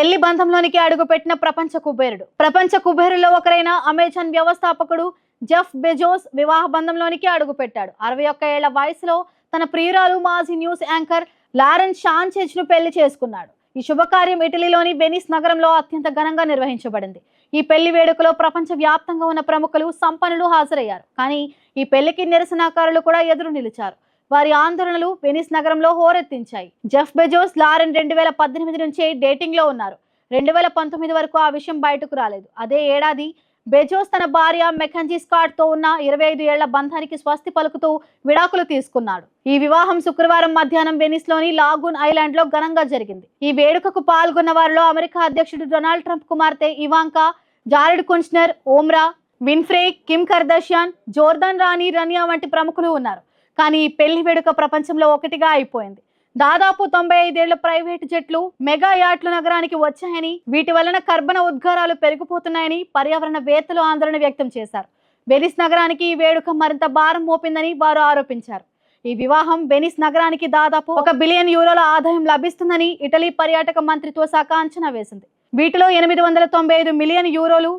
పెళ్ళి బంధంలోనికి అడుగుపెట్టిన ప్రపంచ కుబేరుడు. ప్రపంచ కుబేరులో ఒకరైన అమెజాన్ వ్యవస్థాపకుడు జెఫ్ బెజోస్ వివాహ బంధంలోనికి అడుగుపెట్టాడు. అరవై ఒక్క ఏళ్ళ వయసులో తన ప్రియురాలు మాజీ న్యూస్ యాంకర్ లారెన్ షాన్చెజ్ను పెళ్ళి చేసుకున్నాడు. ఈ శుభకార్యం ఇటలీలోని వెనిస్ నగరంలో అత్యంత ఘనంగా నిర్వహించబడింది. ఈ పెళ్ళి వేడుకలో ప్రపంచ వ్యాప్తంగా ఉన్న ప్రముఖులు సంపన్నులు హాజరయ్యారు. కానీ ఈ పెళ్ళికి నిరసనకారులు కూడా ఎదురు నిలిచారు. వారి ఆందోళనలు వెనిస్ నగరంలో హోరెత్తించాయి. జెఫ్ బెజోస్ లారెన్ రెండు వేల పద్దెనిమిది నుంచే డేటింగ్లో ఉన్నారు. రెండు వేల పంతొమ్మిది వరకు ఆ విషయం బయటకు రాలేదు. అదే ఏడాది బెజోస్ తన భార్య మెకంజీ స్కాట్తో ఉన్న ఇరవై ఐదు ఏళ్ళ బంధానికి స్వస్తి పలుకుతూ విడాకులు తీసుకున్నాడు. ఈ వివాహం శుక్రవారం మధ్యాహ్నం వెనిస్లోని లాగూన్ ఐలాండ్లో ఘనంగా జరిగింది. ఈ వేడుకకు పాల్గొన్న వారిలో అమెరికా అధ్యక్షుడు డొనాల్డ్ ట్రంప్ కుమార్తె Ivanka Jared Kushner Oprah Winfrey Kim Kardashian Jordan రాణి రనియా వంటి ప్రముఖులు ఉన్నారు. కానీ పెళ్ళి వేడుక ప్రపంచంలో ఒకటిగా అయిపోయింది. దాదాపు తొంభై ఐదేళ్ళ ప్రైవేటు జట్లు మెగా యాట్లు నగరానికి వచ్చాయని వీటి వలన కర్బన ఉద్గారాలు పెరిగిపోతున్నాయని పర్యావరణ వేత్తలు ఆందోళన వ్యక్తం చేశారు. వెనిస్ నగరానికి ఈ వేడుక మరింత భారం మోపిందని వారు ఆరోపించారు. ఈ వివాహం వెనిస్ నగరానికి దాదాపు ఒక బిలియన్ యూరోల ఆదాయం లభిస్తుందని ఇటలీ పర్యాటక మంత్రిత్వ శాఖ అంచనా వేసింది. వీటిలో ఎనిమిది వందల తొంభై ఐదు మిలియన్ యూరోలు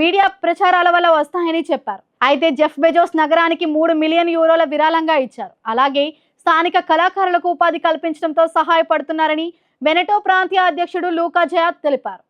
మీడియా ప్రచారాల వల్ల వస్తాయని చెప్పారు. అయితే జెఫ్ బెజోస్ నగరానికి మూడు మిలియన్ యూరోల విరాళంగా ఇచ్చారు. అలాగే స్థానిక కళాకారులకు ఉపాధి కల్పించడంతో సహాయపడుతున్నారని వెనటో ప్రాంతీయ అధ్యక్షుడు లూకా జయాత్ తెలిపారు.